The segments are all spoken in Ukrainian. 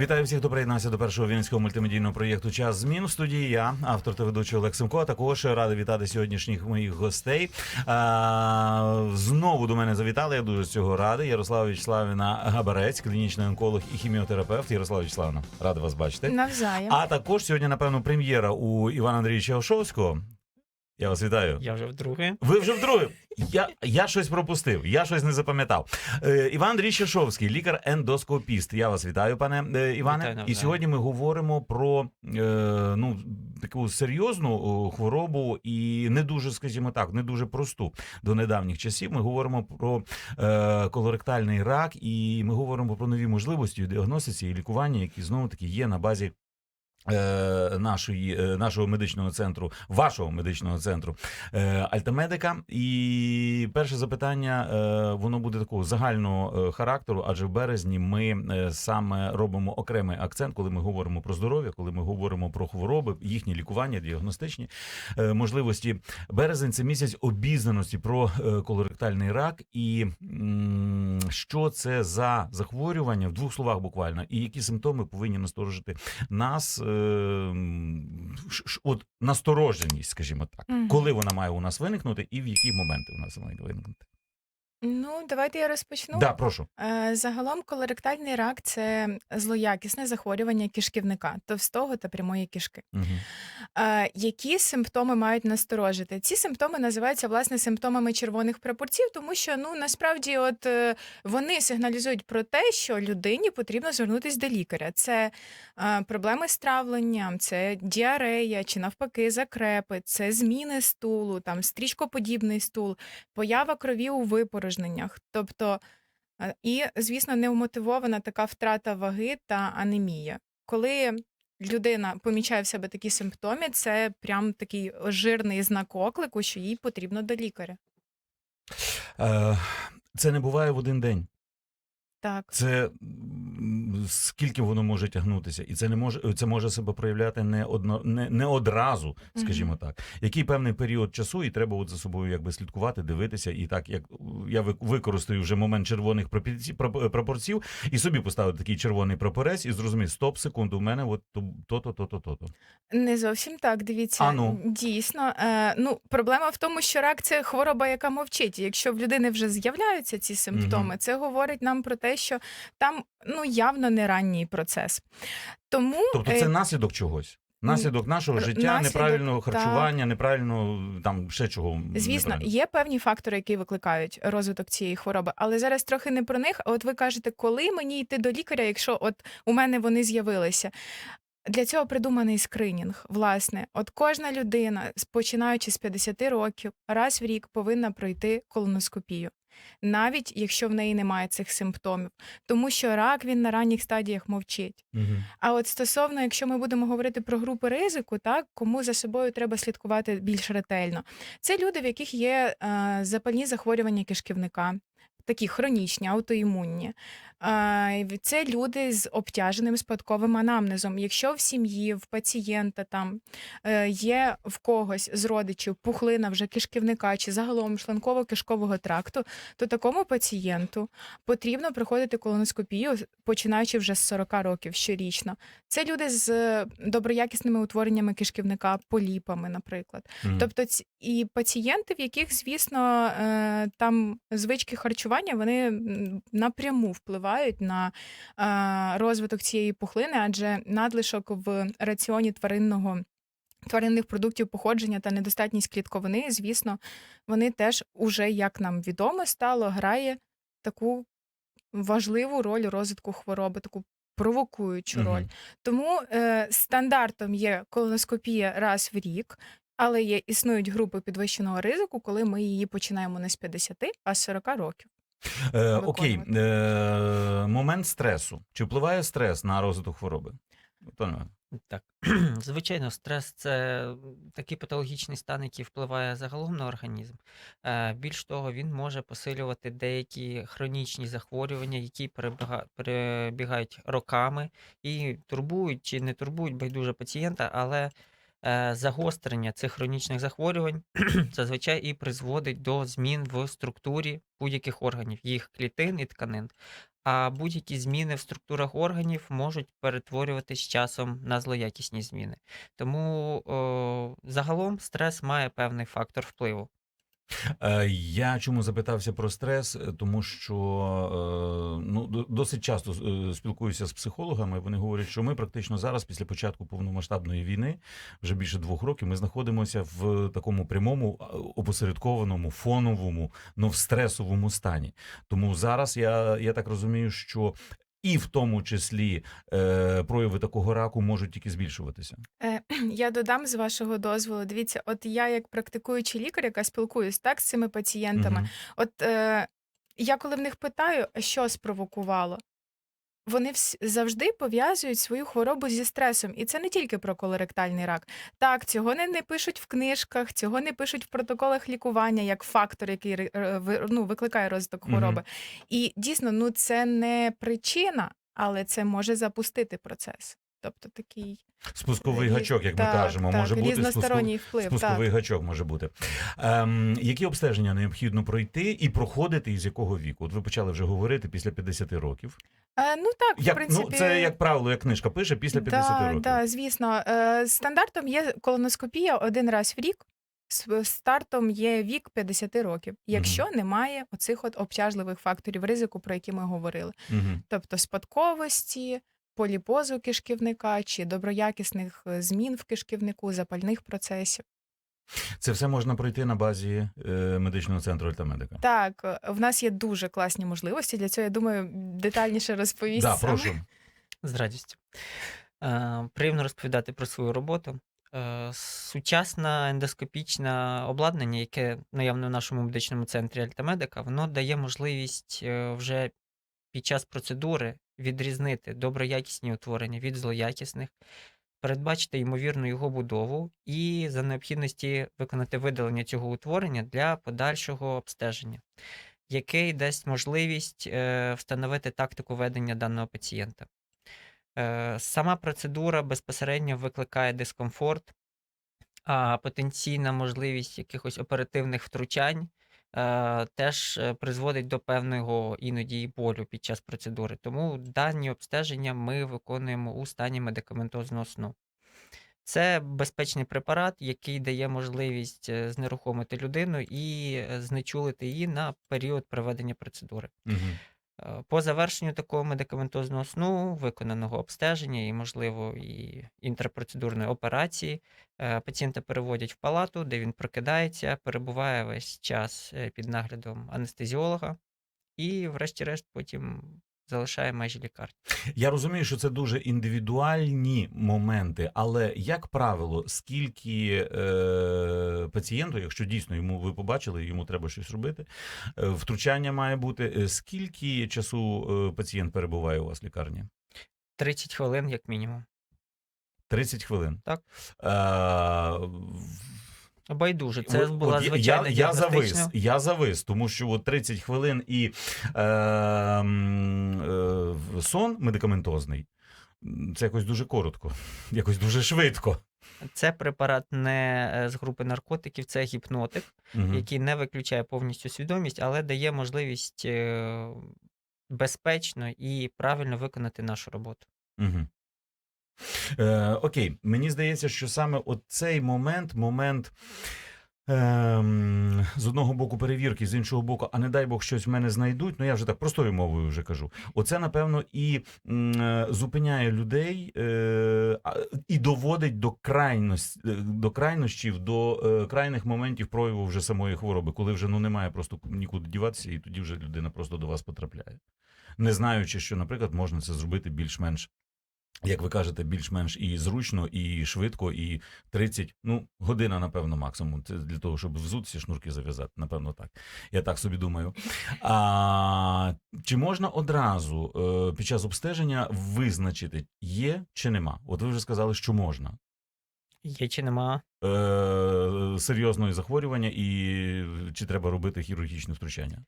Вітаю всіх, хто приєднався до першого вінницького мультимедійного проєкту Час змін в студії. Я, автор та ведучий Олег Семко. А також радий вітати сьогоднішніх моїх гостей. А, знову до мене завітали. Я дуже з цього радий. Ярослава Вячеславівна Габарець, клінічний онколог і хіміотерапевт. Ярослава Вячеславівна, радий вас бачити. Навзаєм. А також сьогодні, напевно, прем'єра у Івана Андрійовича Ошовського. Я вас вітаю. Я вже вдруге. Ви вже вдруге. Я, я щось пропустив, я щось не запам'ятав. Е, Іван Андрій лікар-ендоскопіст. Я вас вітаю, пане е, Іване. Вітаю І сьогодні ми говоримо про е, ну, таку серйозну о, хворобу і не дуже, скажімо так, не дуже просту до недавніх часів. Ми говоримо про е, колоректальний рак, і ми говоримо про нові можливості у діагностиці і лікуванні, які знову таки є на базі. Е, Нашої е, нашого медичного центру, вашого медичного центру е, Альтамедика. І перше запитання воно буде такого загального характеру, адже в березні ми саме робимо окремий акцент, коли ми говоримо про здоров'я, коли ми говоримо про хвороби, їхні лікування, діагностичні можливості. Березень це місяць обізнаності про колоректальний рак, і що це за захворювання в двох словах буквально, і які симптоми повинні насторожити нас. Е, м, ш- ш- От настороженість, скажімо так, коли вона має у нас виникнути, і в які моменти у нас має виникнути. Ну, давайте я розпочну. да, прошу. Е, Загалом колоректальний рак це злоякісне захворювання кишківника, товстого та прямої кишки. Угу. Е, Які симптоми мають насторожити? Ці симптоми називаються власне симптомами червоних прапорців, тому що ну насправді, от е, вони сигналізують про те, що людині потрібно звернутися до лікаря. Це е, проблеми з травленням, це діарея чи навпаки закрепи, це зміни стулу, там стрічкоподібний стул, поява крові у випорожненнях. Тобто, е, і, звісно, неумотивована така втрата ваги та анемія. Коли людина помічає в себе такі симптоми, це прям такий жирний знак оклику, що їй потрібно до лікаря. Е, це не буває в один день. Так. Це м, скільки воно може тягнутися, і це не може це може себе проявляти не одно не, не одразу, скажімо так. Який певний період часу, і треба от за собою якби слідкувати, дивитися, і так як я ви- використаю вже момент червоних пропорці- проп- прапорців, і собі поставити такий червоний прапорець, і зрозуміти, стоп, секунду, в мене от то, то, то, то, то, то. Не зовсім так. Дивіться, А ну. дійсно. Е, ну, проблема в тому, що рак це хвороба, яка мовчить. Якщо в людини вже з'являються ці симптоми, це говорить нам про те, що там ну явно не ранній процес. Тому Тобто е, це наслідок чогось. Наслідок нашого життя, наслідок, неправильного харчування, неправильного там ще чого. Звісно, є певні фактори, які викликають розвиток цієї хвороби, але зараз трохи не про них. От ви кажете, коли мені йти до лікаря, якщо от у мене вони з'явилися. Для цього придуманий скринінг. Власне, от кожна людина, починаючи з 50 років, раз в рік повинна пройти колоноскопію, навіть якщо в неї немає цих симптомів, тому що рак він на ранніх стадіях мовчить. Угу. А от стосовно, якщо ми будемо говорити про групи ризику, так кому за собою треба слідкувати більш ретельно, це люди, в яких є е, запальні захворювання кишківника. Такі хронічні, аутоімунні. Це люди з обтяженим спадковим анамнезом. Якщо в сім'ї, в пацієнта там е, є в когось з родичів пухлина вже кишківника чи загалом шланково-кишкового тракту, то такому пацієнту потрібно проходити колоноскопію, починаючи вже з 40 років щорічно. Це люди з доброякісними утвореннями кишківника, поліпами, наприклад. Мгм. Тобто і пацієнти, в яких, звісно, е, там звички харчування, вони напряму впливають на е, розвиток цієї пухлини, адже надлишок в раціоні тваринного. Тваринних продуктів походження та недостатність клітковини, звісно, вони теж уже, як нам відомо, стало грає таку важливу роль у розвитку хвороби, таку провокуючу роль. Тому е, стандартом є колоноскопія раз в рік, але є існують групи підвищеного ризику, коли ми її починаємо не з 50, а з 40 років. Е, окей, е, момент стресу. Чи впливає стрес на розвиток хвороби? Антоне, Так, звичайно, стрес це такий патологічний стан, який впливає загалом на організм. Е, Більш того, він може посилювати деякі хронічні захворювання, які перебіга- перебігають роками і турбують чи не турбують байдуже пацієнта, але загострення цих хронічних захворювань зазвичай і призводить до змін в структурі будь-яких органів, їх клітин і тканин. а будь-які зміни в структурах органів можуть перетворюватись часом на злоякісні зміни. Тому о, загалом стрес має певний фактор впливу. Е, Я чому запитався про стрес, Е, тому що е, ну досить часто спілкуюся з психологами. Вони говорять, що ми практично зараз, після початку повномасштабної війни, вже більше двох років, ми знаходимося в такому прямому опосередкованому, фоновому, ну в стресовому стані. Тому зараз я, я так розумію, що і в тому числі е, прояви такого раку можуть тільки збільшуватися. Е, Я додам з вашого дозволу. Дивіться, от я, як практикуючий лікар, яка спілкуюсь так з цими пацієнтами, угу. от е, я коли в них питаю, що спровокувало, вони вс- завжди пов'язують свою хворобу зі стресом. І це не тільки про колоректальний рак. Так, цього не, не пишуть в книжках, цього не пишуть в протоколах лікування як фактор, який е, ну, викликає розвиток хвороби. хвороби. І дійсно, ну це не причина, але це може запустити процес. Тобто такий Спусковий різ- гачок, як ми кажемо, так, може бути спуску- різносторонній вплив. Спусковий Так. гачок може бути. Ем, які обстеження необхідно пройти і проходити, і з якого віку? От ви почали вже говорити після 50 років. Е, ну так, в принципі, ну, це як правило, як книжка пише після 50 да, років. Да, звісно. Е, стандартом є колоноскопія один раз в рік. Стартом є вік 50 років, якщо немає оцих от обтяжливих факторів ризику, про які ми говорили, Мгм. тобто спадковості, поліпозу кишківника чи доброякісних е, змін в кишківнику, запальних процесів. Це все можна пройти на базі е, медичного центру Альтамедика. Так, е, в нас є дуже класні можливості. Для цього я думаю, детальніше розповість. Да, саме. прошу. З радістю. Е, приємно розповідати про свою роботу. Е, сучасне ендоскопічне обладнання, яке наявне в нашому медичному центрі Альтамедика, воно дає можливість е, вже під час процедури відрізнити доброякісні утворення від злоякісних, передбачити ймовірну його будову і за необхідності виконати видалення цього утворення для подальшого обстеження, який дасть можливість е, встановити тактику ведення даного пацієнта. Е, Сама процедура безпосередньо викликає дискомфорт, а потенційна можливість якихось оперативних втручань теж е, призводить до певного іноді і болю під час процедури. Тому дані обстеження ми виконуємо у стані медикаментозного сну. Це безпечний препарат, який дає можливість е, знерухомити людину і е, знечулити її на період проведення процедури. Мгм. Е, По завершенню такого медикаментозного сну, виконаного обстеження і, можливо, і інтерпроцедурної операції, е, пацієнта переводять в палату, де він прокидається, перебуває весь час е, під наглядом анестезіолога і, врешті-решт, потім залишає межі лікарні. Я розумію, що це дуже індивідуальні моменти, але як правило, скільки е, пацієнту, якщо дійсно йому ви побачили, йому треба щось робити, е, втручання має бути. е, Скільки часу е, пацієнт перебуває у вас в лікарні? 30 хвилин, як мінімум. 30 хвилин. Так. Е, Байдуже, це От- була от звичайна я, я завис. Я завис, тому що от 30 хвилин і е, е, сон медикаментозний. Це якось дуже коротко, якось дуже швидко. Це препарат не е, з групи наркотиків, це гіпнотик. Мгм. який не виключає повністю свідомість, але дає можливість е, безпечно і правильно виконати нашу роботу. Угу. Е, окей, мені здається, що саме от цей момент, момент. Ем, з одного боку перевірки, з іншого боку, а не дай Бог щось в мене знайдуть. Ну я вже так простою мовою вже кажу. Оце напевно і м, е, зупиняє людей е, і доводить до крайності, до крайнощів, до е, крайних моментів прояву вже самої хвороби, коли вже ну немає просто нікуди діватися, і тоді вже людина просто до вас потрапляє, не знаючи, що, наприклад, можна це зробити більш-менш як ви кажете, більш-менш і зручно, і швидко, і 30, ну, година, напевно, максимум. Це для того, щоб взутися, шнурки зав'язати. Напевно, так. Я так собі думаю. А, чи можна одразу е, під час обстеження визначити, є чи нема? От ви вже сказали, що можна. Є чи нема? Е, серйозної захворювання, і чи треба робити хірургічне втручання?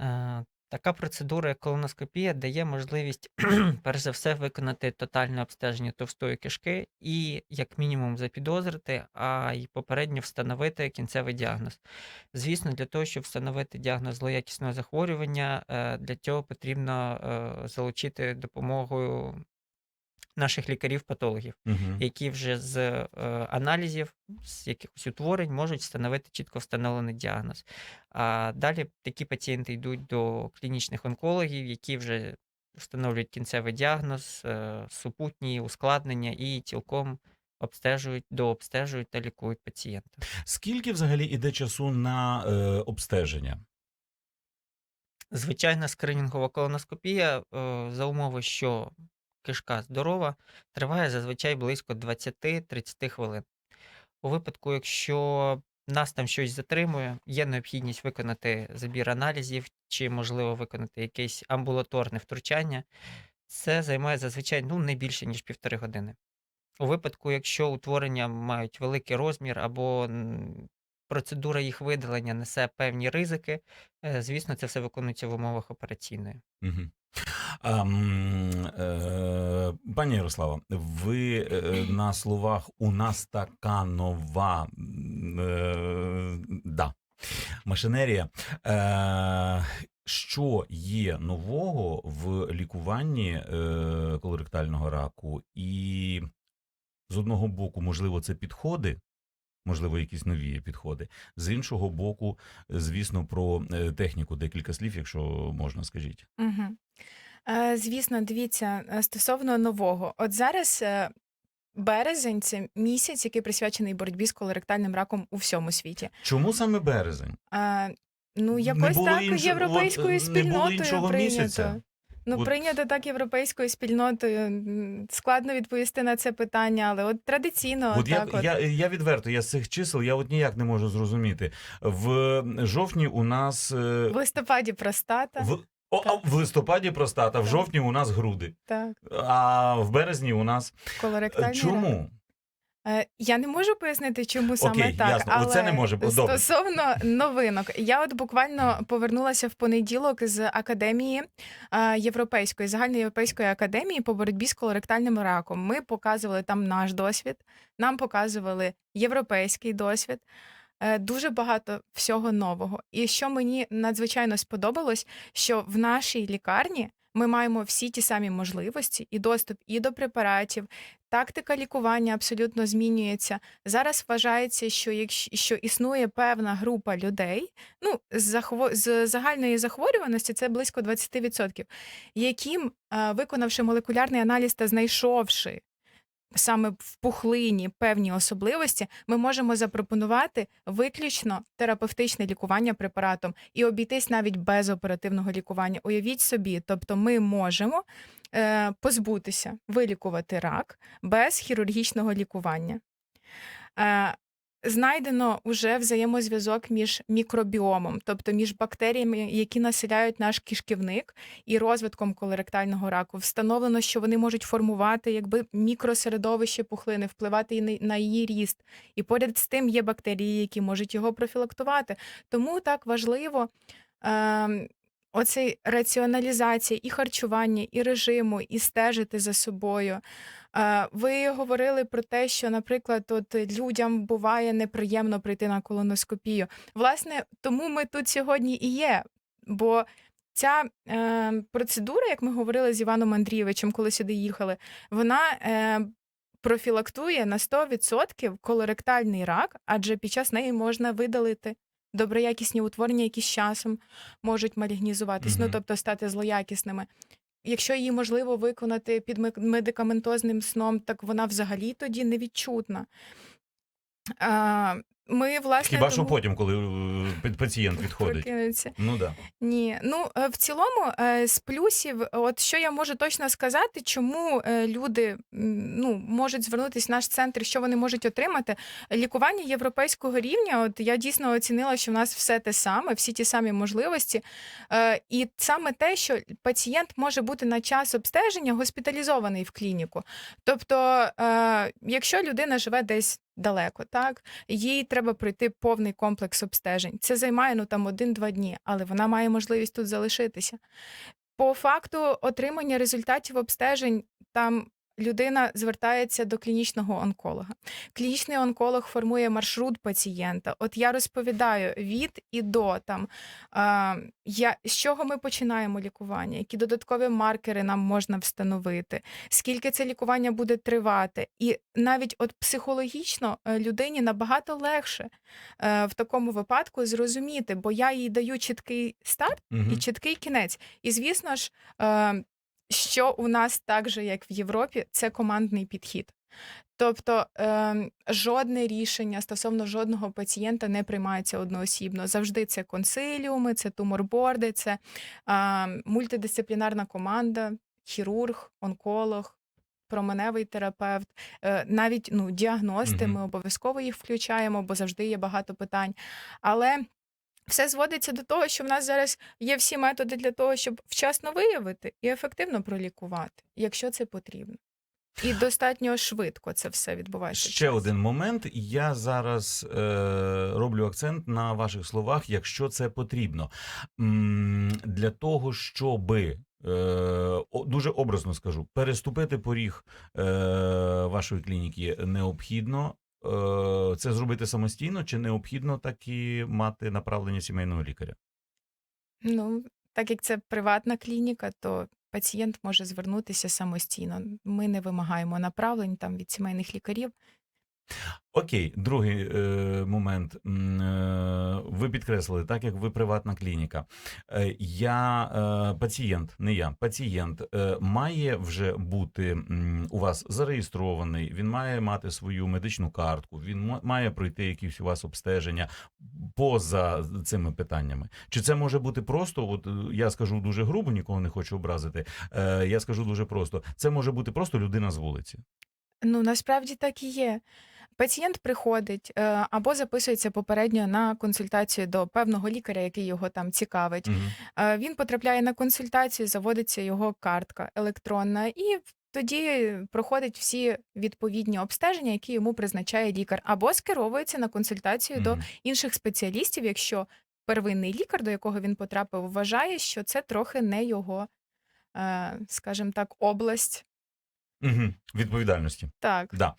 Е, Така процедура, як колоноскопія, дає можливість, перш за все, виконати тотальне обстеження товстої кишки і, як мінімум, запідозрити, а й попередньо встановити кінцевий діагноз. Звісно, для того, щоб встановити діагноз злоякісного захворювання, е, для цього потрібно е, залучити допомогою наших лікарів-патологів Угу. які вже з е, аналізів, з якихось утворень можуть встановити чітко встановлений діагноз. А далі такі пацієнти йдуть до клінічних онкологів, які вже встановлюють кінцевий діагноз, е, супутні ускладнення і цілком обстежують, дообстежують та лікують пацієнта. Скільки взагалі іде часу на е, обстеження? Звичайна скринінгова колоноскопія е, за умови, що кишка здорова, триває зазвичай близько 20-30 хвилин. У випадку, якщо нас там щось затримує, є необхідність виконати забір аналізів чи, можливо, виконати якесь амбулаторне втручання, це займає зазвичай ну, не більше, ніж півтори години. У випадку, якщо утворення мають великий розмір або процедура їх видалення несе певні ризики, е, звісно, це все виконується в умовах операційної. Угу. Е, пані Ярослава, ви е, на словах у нас така нова е, да, машинерія. Що є нового в лікуванні колоректального раку? І з одного боку, можливо, це підходи, можливо, якісь нові підходи. З іншого боку, звісно, про техніку декілька слів, якщо можна, скажіть. Угу. Е, звісно, дивіться, е, стосовно нового. От зараз е, березень це місяць, який присвячений боротьбі з колоректальним раком у всьому світі. Чому саме березень? Е, ну, якось так іншого- європейською от, не було спільнотою прийнято. місяця. Ну, От- прийнято так європейською спільнотою. Складно відповісти на це питання, але от традиційно От я, так от. я, я відверто, я з цих чисел, я от ніяк не можу зрозуміти. В жовтні у нас в листопаді простата. в, о, а в листопаді простата, в Так. жовтні у нас груди, Так, а в березні у нас колоректальний рак. чому? Е, Я не можу пояснити, чому саме Окей, так. ясно. Але Оце не може. Добре. Стосовно новинок, я от буквально повернулася в понеділок з академії е, Європейської загальноєвропейської академії по боротьбі з колоректальним раком. Ми показували там наш досвід, нам показували європейський досвід. Е, Дуже багато всього нового. І що мені надзвичайно сподобалось, що в нашій лікарні ми маємо всі ті самі можливості і доступ і до препаратів, Тактика лікування абсолютно змінюється. Зараз вважається, що якщо що існує певна група людей, ну з загальної захворюваності це близько 20%, яким, е, виконавши молекулярний аналіз та знайшовши саме в пухлині певні особливості, ми можемо запропонувати виключно терапевтичне лікування препаратом і обійтись навіть без оперативного лікування. Уявіть собі, тобто ми можемо е, позбутися, вилікувати рак без хірургічного лікування. Е, Знайдено уже взаємозв'язок між мікробіомом, тобто між бактеріями, які населяють наш кишківник, і розвитком колоректального раку. Встановлено, що вони можуть формувати якби мікросередовище пухлини, впливати на її ріст. І поряд з тим є бактерії, які можуть його профілактувати. Тому так важливо. Е, Оцей раціоналізація і харчування, і режиму, і стежити за собою. Е, Ви говорили про те, що, наприклад, от людям буває неприємно прийти на колоноскопію. Власне, тому ми тут сьогодні і є. Бо ця е, процедура, як ми говорили з Іваном Андрійовичем, коли сюди їхали, вона е, профілактує на 100% колоректальний рак, адже під час неї можна видалити доброякісні утворення, які з часом можуть малігнізуватись, ну тобто стати злоякісними. Якщо її можливо виконати під медикаментозним сном, так вона взагалі тоді невідчутна. Ми, власне, Хіба що тому... потім, коли е, пацієнт відходить? Прокинеться. Ну да. Ні, ну е, в цілому е, з плюсів, от що я можу точно сказати, чому люди ну можуть звернутися в наш центр, що вони можуть отримати. Лікування європейського рівня. От я дійсно оцінила, що в нас все те саме, всі ті самі можливості. І саме те, що пацієнт може бути на час обстеження госпіталізований в клініку. Тобто, якщо людина живе десь далеко, так їй треба. Треба пройти повний комплекс обстежень. Це займає ну там один-два дні, але вона має можливість тут залишитися. По факту отримання результатів обстежень там. Людина звертається до клінічного онколога. Клінічний онколог формує маршрут пацієнта. От я розповідаю від і до там я, з чого ми починаємо лікування, які додаткові маркери нам можна встановити, скільки це лікування буде тривати. І навіть от психологічно е, людині набагато легше е, в такому випадку зрозуміти, бо я їй даю чіткий старт і чіткий кінець. І звісно ж, е, що у нас так же, як в Європі, це командний підхід. Тобто е, жодне рішення стосовно жодного пацієнта не приймається одноосібно. Завжди це консиліуми, це туморборди, це е, мультидисциплінарна команда, хірург, онколог. Променевий терапевт, е, навіть ну, діагности, ми обов'язково їх включаємо, бо завжди є багато питань. Але все зводиться до того, що в нас зараз є всі методи для того, щоб вчасно виявити і ефективно пролікувати, якщо це потрібно. І достатньо швидко це все відбувається. Ще один момент. Я зараз е, роблю акцент на ваших словах, якщо це потрібно. М, Для того, щоби. е, Дуже образно скажу, переступити поріг е, вашої клініки необхідно. Е, Це зробити самостійно, чи необхідно так і мати направлення сімейного лікаря? Ну, так як це приватна клініка, то пацієнт може звернутися самостійно. Ми не вимагаємо направлень там від сімейних лікарів. Окей, другий е, момент. Е, ви підкреслили, так як ви приватна клініка. Е, я е, пацієнт, не я, пацієнт е, має вже бути у вас зареєстрований, він має мати свою медичну картку, він має пройти якісь у вас обстеження поза цими питаннями. Чи це може бути просто? От е, я скажу дуже грубо, нікого не хочу образити. Е, я скажу дуже просто: це може бути просто людина з вулиці. Ну, насправді так і є. Пацієнт приходить е, або записується попередньо на консультацію до певного лікаря, який його там цікавить. Е, Він потрапляє на консультацію, заводиться його картка електронна, і тоді проходить всі відповідні обстеження, які йому призначає лікар, або скеровується на консультацію до інших спеціалістів, якщо первинний лікар, до якого він потрапив, вважає, що це трохи не його, е, скажімо так, область. Мгм. Відповідальності. Так. Да.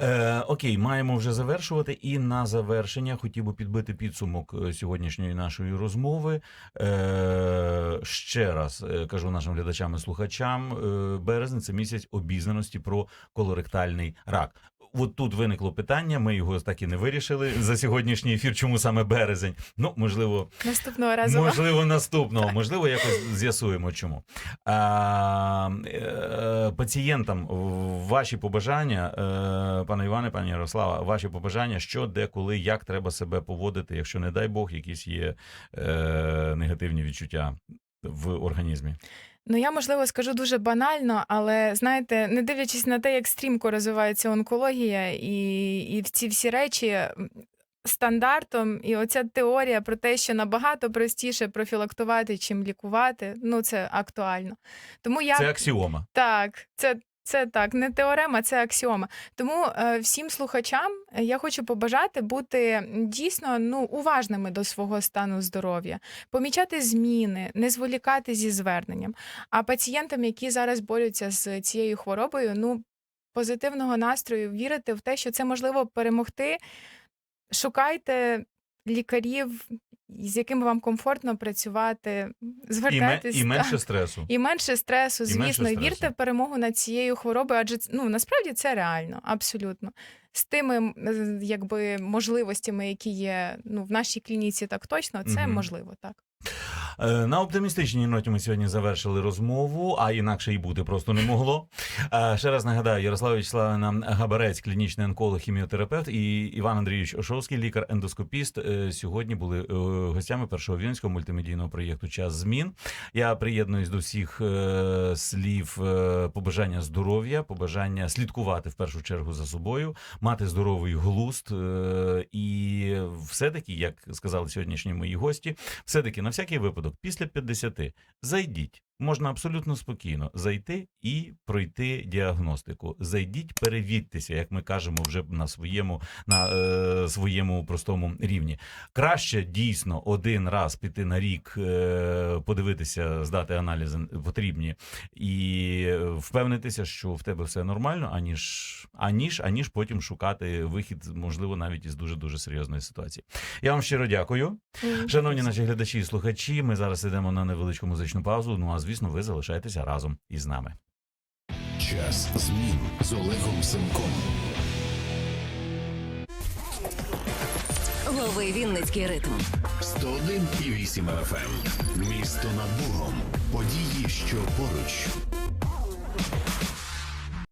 Е, окей, маємо вже завершувати. І на завершення хотів би підбити підсумок е, сьогоднішньої нашої розмови. Е, ще раз е, кажу нашим глядачам і слухачам: е, березень це місяць обізнаності про колоректальний рак. От тут виникло питання. Ми його так і не вирішили за сьогоднішній ефір. Чому саме березень? Ну можливо, Наступного разу. Можливо, наступного, можливо, якось з'ясуємо, чому. А, е, пацієнтам ваші побажання, е, пане Іване, пані Ярослава, ваші побажання, що, де, коли, як треба себе поводити, якщо, не дай Бог, якісь є е, негативні відчуття в організмі. Ну, я можливо скажу дуже банально, але знаєте, не дивлячись на те, як стрімко розвивається онкологія, і, і ці всі речі стандартом, і оця теорія про те, що набагато простіше профілактувати, чим лікувати, ну це актуально. Тому я Це аксіома. так, це, це так, не теорема, це аксіома. Тому е, всім слухачам е, я хочу побажати бути дійсно ну, уважними до свого стану здоров'я, помічати зміни, не зволікати зі зверненням. А пацієнтам, які зараз борються з цією хворобою, ну позитивного настрою, вірити в те, що це можливо перемогти. Шукайте лікарів, з якими вам комфортно працювати, І, звертайтесь і так. менше стресу. І менше стресу, І звісно, менше і стресу. вірте в перемогу над цією хворобою, адже ну насправді це реально, абсолютно. З тими якби можливостями, які є ну в нашій клініці, так точно це угу. можливо, так. Е, На оптимістичній ноті ми сьогодні завершили розмову, а інакше і бути просто не могло. Е, Ще раз нагадаю, Ярослава Вячеславівна Габарець, клінічний онколог, хіміотерапевт, і Іван Андрійович Ошовський, лікар-ендоскопіст. е, Сьогодні були гостями першого вінського мультимедійного проєкту Час змін. Я приєднуюсь до всіх слів побажання здоров'я, побажання слідкувати в першу чергу за собою, мати здоровий глузд. е, І все-таки, як сказали сьогоднішні мої гості, все-таки на всякий випадок, після 50 зайдіть можна абсолютно спокійно зайти і пройти діагностику. Зайдіть, перевідьтеся, як ми кажемо вже на своєму на е, своєму простому рівні. Краще дійсно один раз піти на рік, е, подивитися, здати аналізи потрібні і впевнитися, що в тебе все нормально, аніж аніж, аніж потім шукати вихід, можливо, навіть із дуже дуже серйозної ситуації. Я вам щиро дякую. Шановні наші глядачі і слухачі, ми зараз йдемо на невеличку музичну паузу. Ну а звісно, ви залишаєтеся разом із нами. Час змін з Олегом Семком. Лови Вінницький ритм. 101,8 FM. Місто над Богом. Події, що поруч.